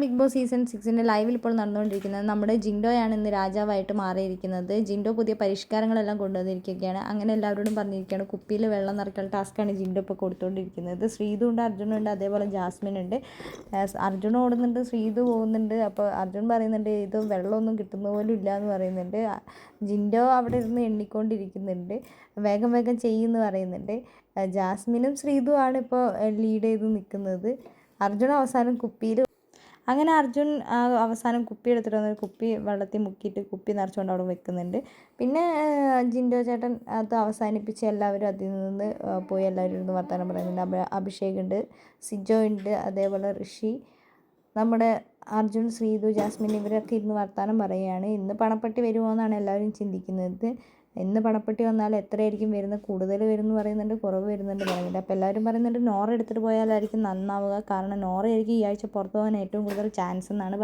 Big boss season സിക്സിന്റെ ലൈവിൽ ഇപ്പോൾ നടന്നുകൊണ്ടിരിക്കുന്നത് നമ്മുടെ ജിൻഡോയാണ് ഇന്ന് രാജാവായിട്ട് മാറിയിരിക്കുന്നത്. ജിൻഡോ പുതിയ പരിഷ്കാരങ്ങളെല്ലാം കൊണ്ടുവന്നിരിക്കുകയാണ്. അങ്ങനെ എല്ലാവരോടും പറഞ്ഞിരിക്കുകയാണ് കുപ്പിയിൽ വെള്ളം നിറയ്ക്കാനുള്ള ടാസ്ക്കാണ് ജിൻഡോ ഇപ്പോൾ കൊടുത്തുകൊണ്ടിരിക്കുന്നത്. ശ്രീതു ഉണ്ട് അർജുനുണ്ട് അതേപോലെ ജാസ്മിൻ ഉണ്ട്. അർജുൻ ഓടുന്നുണ്ട് ശ്രീതു പോകുന്നുണ്ട്. അപ്പോൾ അർജുൻ പറയുന്നുണ്ട് ഇത് വെള്ളമൊന്നും കിട്ടുന്ന പോലും ഇല്ല എന്ന് പറയുന്നുണ്ട്. ജിൻഡോ അവിടെ ഇരുന്ന് എണ്ണിക്കൊണ്ടിരിക്കുന്നുണ്ട്. വേഗം വേഗം ചെയ്യുമെന്ന് പറയുന്നുണ്ട്. ജാസ്മിനും ശ്രീതുവാണ് ഇപ്പോൾ ലീഡ് ചെയ്ത് നിൽക്കുന്നത്. അർജുൻ അവസാനം കുപ്പിയിൽ അങ്ങനെ അർജുൻ അവസാനം കുപ്പി എടുത്തിട്ട് വന്നൊരു കുപ്പി വെള്ളത്തിൽ മുക്കിയിട്ട് കുപ്പി നിറച്ചുകൊണ്ട് അവിടെ വെക്കുന്നുണ്ട്. പിന്നെ ജിൻഡോ ചേട്ടൻ അത് അവസാനിപ്പിച്ച് എല്ലാവരും അതിൽ നിന്ന് പോയി എല്ലാവരും ഇരുന്ന് വർത്തമാനം പറയുന്നുണ്ട്. അഭ അഭിഷേക് ഉണ്ട് സിജോ ഉണ്ട് അതേപോലെ ഋഷി നമ്മുടെ അർജുൻ ശ്രീതു ജാസ്മിൻ ഇവരൊക്കെ ഇരുന്ന് വർത്തമാനം പറയുകയാണ്. ഇന്ന് പണപ്പെട്ടി വരുമോ എന്നാണ് എല്ലാവരും ചിന്തിക്കുന്നത്. ഇന്ന് പണപ്പെട്ടി വന്നാൽ എത്രയായിരിക്കും വരുന്നത്? കൂടുതൽ വരുന്നു പറയുന്നുണ്ട് കുറവ് വരുന്നുണ്ട് പറയുന്നുണ്ട്. അപ്പോൾ എല്ലാവരും പറയുന്നുണ്ട് നോറ എടുത്തിട്ട് പോയാലായിരിക്കും നന്നാവുക. കാരണം നോറയായിരിക്കും ഈ ആഴ്ച പുറത്തു പോകാൻ ഏറ്റവും കൂടുതൽ ചാൻസ് എന്നാണ്